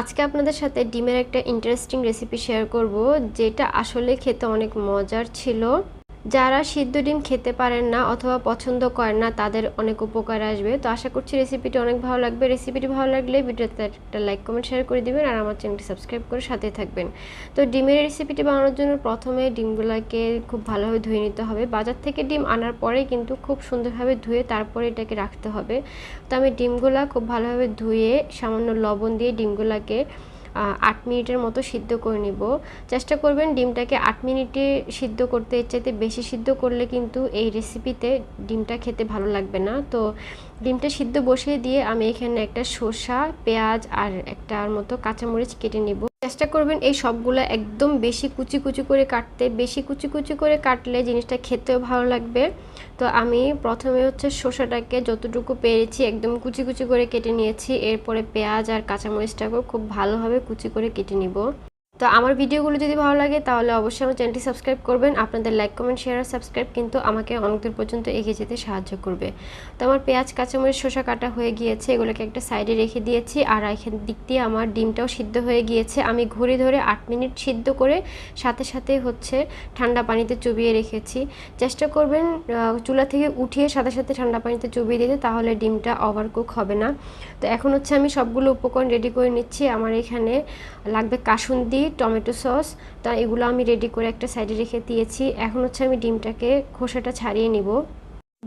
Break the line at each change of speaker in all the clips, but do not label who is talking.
আজকে আপনাদের সাথে ডিমের একটা ইন্টারেস্টিং রেসিপি শেয়ার করব, যেটা আসলে খেতে অনেক মজার ছিল। যারা সিদ্ধ ডিম খেতে পারেন না অথবা পছন্দ করেন না, তাদের অনেক উপকার আসবে। তো আশা করছি রেসিপিটি অনেক ভালো লাগবে। রেসিপিটি ভালো লাগলে ভিডিওতে একটা লাইক কমেন্ট শেয়ার করে দিবেন আর আমার চ্যানেলটি সাবস্ক্রাইব করে সাথে থাকবেন। তো ডিমের রেসিপিটি বানানোর জন্য প্রথমে ডিমগুলোকে খুব ভালোভাবে ধুয়ে নিতে হবে। বাজার থেকে ডিম আনার পরে কিন্তু খুব সুন্দরভাবে ধুয়ে তারপরে এটাকে রাখতে হবে। তো আমি ডিমগুলা খুব ভালোভাবে ধুয়ে সামান্য লবণ দিয়ে ডিমগুলাকে আট মিনিটের মতো সিদ্ধ করে নিব। চেষ্টা করবেন ডিমটাকে আট মিনিটে সিদ্ধ করতে। চাইতে বেশি সিদ্ধ করলে কিন্তু এই রেসিপিতে ডিমটা খেতে ভালো লাগবে না। তো ডিমটা সিদ্ধ বসিয়ে দিয়ে আমি এখানে একটা শসা পেঁয়াজ আর একটার মতো কাঁচামরিচ কেটে নিব। চেষ্টা করবেন এই সবগুলো একদম বেশি কুচি কুচি করে কাটতে। বেশি কুচি কুচি করে কাটলে জিনিসটা খেতেও ভালো লাগবে। তো আমি প্রথমে হচ্ছে শসাটাকে যতটুকু পেরেছি একদম কুচি কুচি করে কেটে নিয়েছি। এরপরে পেঁয়াজ আর কাঁচামরিচটাকেও খুব ভালোভাবে কুচি করে কেটে নিব। তো আমার ভিডিওগুলো যদি ভালো লাগে, তাহলে অবশ্যই আমার চ্যানেলটি সাবস্ক্রাইব করবেন। আপনাদের লাইক কমেন্ট শেয়ার আর সাবস্ক্রাইব কিন্তু আমাকে অনেক দূর পর্যন্ত এগিয়ে যেতে সাহায্য করবে। তো আমার পেঁয়াজ, কাঁচামরিচ, শসা কাটা হয়ে গিয়েছে, এগুলোকে একটা সাইডে রেখে দিয়েছি আর এখান দিক দিয়ে আমার ডিমটাও সিদ্ধ হয়ে গিয়েছে। আমি ঘড়ি ধরে আট মিনিট সিদ্ধ করে সাথে সাথে হচ্ছে ঠান্ডা পানিতে চুবিয়ে রেখেছি। চেষ্টা করবেন চুলা থেকে উঠিয়ে সাথে সাথে ঠান্ডা পানিতে চুবিয়ে দিতে, তাহলে ডিমটা ওভারকুক হবে না। তো এখন হচ্ছে আমি সবগুলো উপকরণ রেডি করে নিচ্ছি। আমার এখানে লাগবে কাসুন্দি টমেটো সস, তা এগুলো আমি রেডি করে একটা সাইডে রেখে দিয়েছি। এখন হচ্ছে আমি ডিমটাকে খোসাটা ছাড়িয়ে নিব।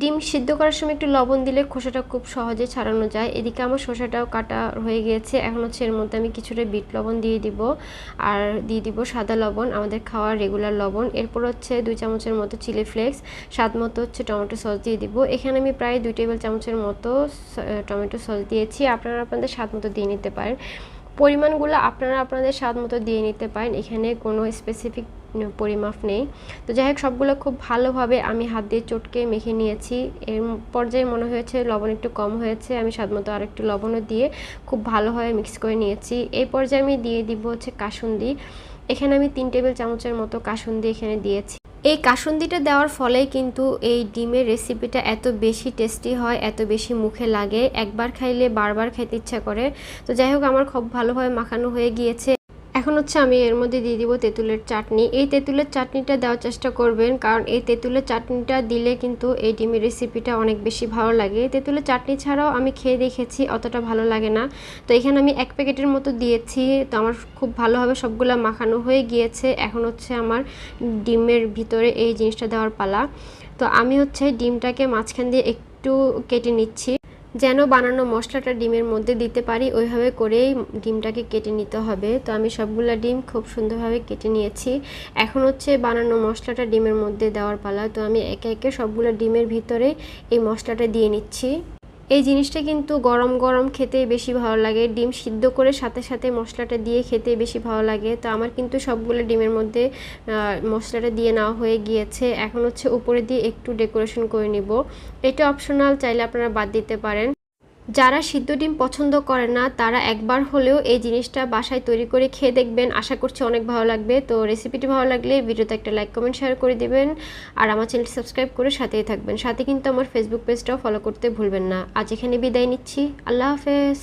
ডিম সিদ্ধ করার সময় একটু লবণ দিলে খোসাটা খুব সহজে ছাড়ানো যায়। এদিকে আমার শসাটাও কাটা হয়ে গিয়েছে। এখন হচ্ছে এর মধ্যে আমি কিছুটা বিট লবণ দিয়ে দিব। আর দিয়ে দিব সাদা লবণ, আমাদের খাওয়ার রেগুলার লবণ। এরপর হচ্ছে দুই চামচের মতো চিলি ফ্লেক্স স্বাদ মতো হচ্ছে টমেটো সস দিয়ে দিব। এখানে আমি প্রায় দুই টেবিল চামচের মতো টমেটো সস দিয়েছি। আপনারা আপনাদের স্বাদ মতো দিয়ে নিতে পারেন। পরিমাণগুলো আপনারা আপনাদের স্বাদ মতো দিয়ে নিতে পারেন। এখানে কোনো স্পেসিফিক পরিমাপ নেই। তো যাই হোক, সবগুলো খুব ভালোভাবে আমি হাত দিয়ে চটকে মেখে নিয়েছি। এর পর্যায়ে মনে হয়েছে লবণ একটু কম হয়েছে। আমি স্বাদ মতো আর একটু লবণও দিয়ে খুব ভালোভাবে মিক্স করে নিয়েছি। এই পর্যায়ে আমি দিয়ে দিব হচ্ছে কাসুন্দি। এখানে আমি তিন টেবিল চামচের মতো কাসুন্দি এখানে দিয়েছি। এই কাসুন্দিটা দেওয়ার ফলে কিন্তু এই ডিমের রেসিপিটা এত বেশি টেস্টি হয়, এত বেশি মুখে লাগে। একবার খাইলে বারবার খেতে ইচ্ছা করে। তো যাই হোক, আমার খুব ভালোভাবে মাখানো হয়ে গিয়েছে। এখন হচ্ছে আমি এর মধ্যে দিয়ে দিব তেঁতুলের চাটনি। এই তেঁতুলের চাটনিটা দেওয়ার চেষ্টা করবেন, কারণ এই তেঁতুলের চাটনিটা দিলে কিন্তু এই ডিমের রেসিপিটা অনেক বেশি ভালো লাগে। তেঁতুলের চাটনি ছাড়াও আমি খেয়ে দেখেছি, অতটা ভালো লাগে না। তো এখানে আমি এক প্যাকেটের মতো দিয়েছি, তো আমার খুব ভালোভাবে সবগুলো মাখানো হয়ে গিয়েছে। এখন হচ্ছে আমার ডিমের ভিতরে এই জিনিসটা দেওয়ার পালা। তো আমি হচ্ছে ডিমটাকে মাঝখান দিয়ে একটু কেটে নিচ্ছি। যেন বানানো মশলাটা ডিমের মধ্যে দিতে পারি, ওইভাবে করেই ডিমটাকে কেটে নিতে হবে। তো আমি সবগুলো ডিম খুব সুন্দরভাবে কেটে নিয়েছি। এখন হচ্ছে বানানো মশলাটা ডিমের মধ্যে দেওয়ার পালা। তো আমি একে একে সবগুলো ডিমের ভিতরে এই মশলাটা দিয়ে নিচ্ছি। এই জিনিসটা কিন্তু গরম গরম খেতে বেশি ভালো লাগে। ডিম সিদ্ধ করে সাথে সাথে মশলাটা দিয়ে খেতে বেশি ভালো লাগে। তো আমার কিন্তু সবগুলো ডিমের মধ্যে মশলাটা দিয়ে নেওয়া হয়ে গিয়েছে। এখন হচ্ছে উপরে দিয়ে একটু ডেকোরেশন করে নিব। এটা অপশনাল চাইলে আপনারা বাদ দিতে পারেন। যারা সিদ্ধ ডিম পছন্দ করে না, তারা একবার হলেও এই জিনিসটা বাসায় তৈরি করে খেয়ে দেখবেন। আশা করছি অনেক ভালো লাগবে। তো রেসিপিটি ভালো লাগলে ভিডিওতে একটা লাইক কমেন্ট শেয়ার করে দেবেন। আর আমার চ্যানেলটি সাবস্ক্রাইব করে সাথেই থাকবেন। সাথে কিন্তু আমার ফেসবুক পেজটাও ফলো করতে ভুলবেন না। আজ এখানে বিদায় নিচ্ছি। আল্লাহ হাফেজ।